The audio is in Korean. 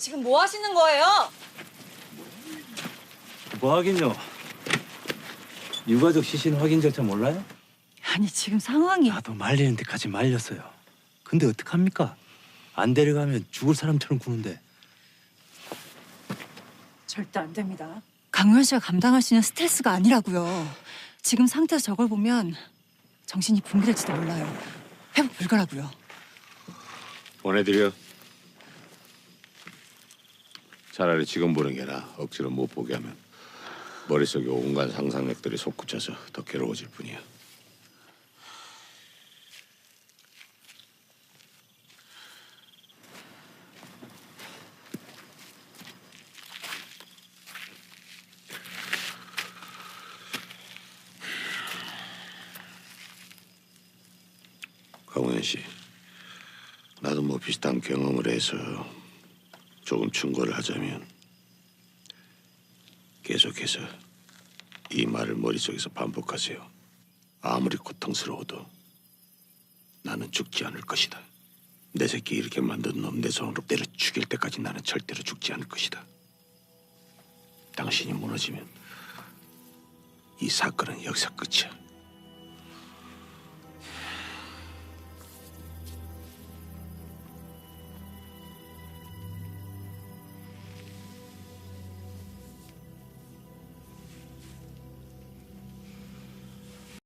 지금 뭐 하시는 거예요? 뭐 하긴요. 유가족 시신 확인 절차 몰라요? 아니 지금 상황이 나도 말리는 데까지 말렸어요. 근데 어떡합니까? 안 데려가면 죽을 사람처럼 구는데. 절대 안 됩니다. 강우현 씨가 감당할 수 있는 스트레스가 아니라고요. 지금 상태에서 저걸 보면 정신이 붕괴될지도 몰라요. 회복 불가라고요. 보내드려. 차라리 지금 보는 게 나아. 억지로 못 보게 하면 머릿속에 온갖 상상력들이 솟구쳐서 더 괴로워질 뿐이야. 강훈현 씨, 나도 뭐 비슷한 경험을 해서 조금 충고를 하자면 계속해서 이 말을 머릿속에서 반복하세요. 아무리 고통스러워도 나는 죽지 않을 것이다. 내 새끼 이렇게 만든 놈 내 손으로 때려 죽일 때까지 나는 절대로 죽지 않을 것이다. 당신이 무너지면 이 사건은 여기서 끝이야.